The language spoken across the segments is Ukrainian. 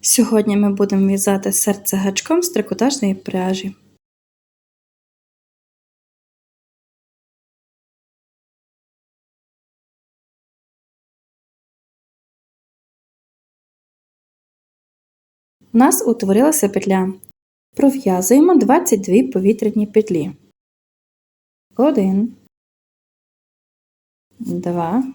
Сьогодні ми будемо в'язати серце гачком з трикотажної пряжі. У нас утворилася петля. Пров'язуємо 22 повітряні петлі. 1, 2,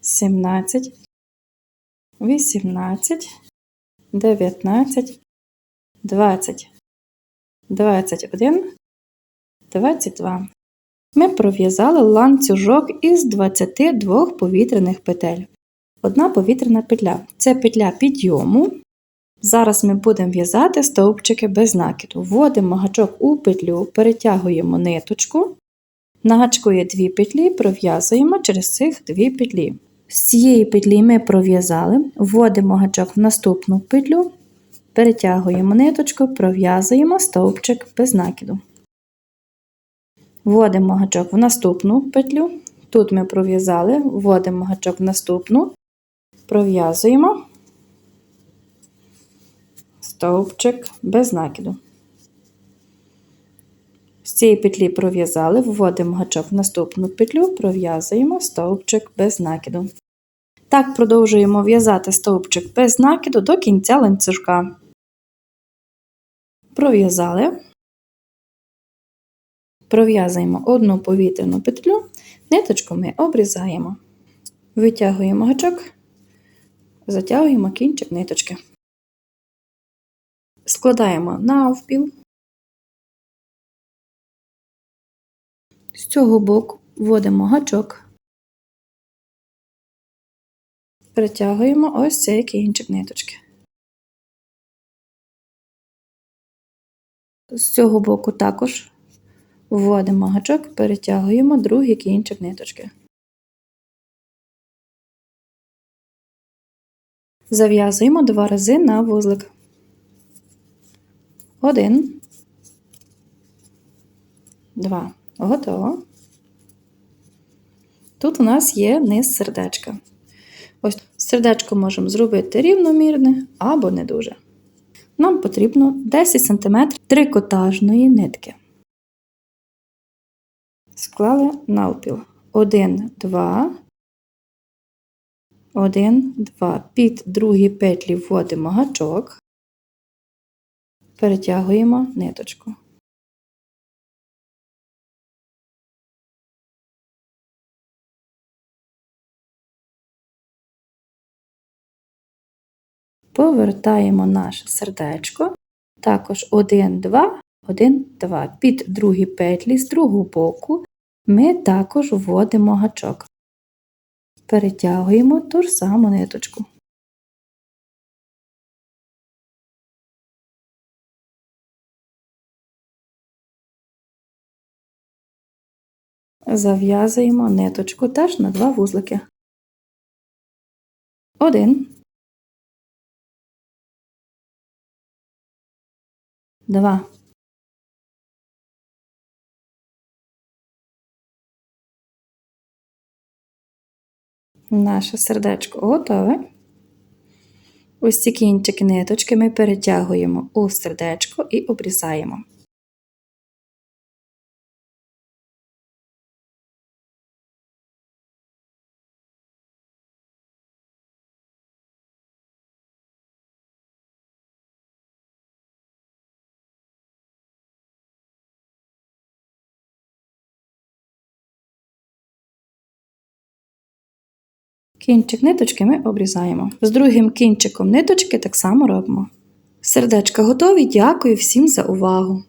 17, 18, 19, 20, 21, 22. Ми пров'язали ланцюжок із 22 повітряних петель. Одна повітряна петля це петля підйому. Зараз ми будемо в'язати стовпчики без накиду. Вводимо гачок у петлю, перетягуємо ниточку. На гачку є дві петлі, пров'язуємо через цих дві петлі. З цієї петлі ми пров'язали, вводимо гачок в наступну петлю, перетягуємо ниточку, пров'язуємо стовпчик без накиду. Вводимо гачок в наступну петлю. Тут ми пров'язали, вводимо гачок в наступну, пров'язуємо стовпчик без накиду. Цієї петлі пров'язали, вводимо гачок в наступну петлю, пров'язуємо стовпчик без накиду. Так продовжуємо в'язати стовпчик без накиду до кінця ланцюжка. Пров'язали, пров'язуємо одну повітряну петлю, ниточку ми обрізаємо, витягуємо гачок, затягуємо кінчик ниточки. Складаємо навпіл. Цього боку вводимо гачок, притягуємо ось цей кінчик ниточки. З цього боку також вводимо гачок, перетягуємо другий кінчик ниточки. Зав'язуємо два рази на вузлик. Один, два. Готово. Тут у нас є низ сердечка. Ось сердечко можемо зробити рівномірне або не дуже. Нам потрібно 10 см трикотажної нитки. Склали навпіл. 1, 2, 1, 2. Під другі петлі вводимо гачок, перетягуємо ниточку. Повертаємо наше сердечко. Також 1, 2, 1, 2. Під другі петлі з другого боку ми також вводимо гачок. Перетягуємо ту ж саму ниточку. Зав'язуємо ниточку теж на два вузлики. Один. Два. Наше сердечко готове. Ось ці кінчики ниточки ми перетягуємо у сердечко і обрізаємо. Кінчик ниточки ми обрізаємо. З другим кінчиком ниточки так само робимо. Сердечка готові. Дякую всім за увагу!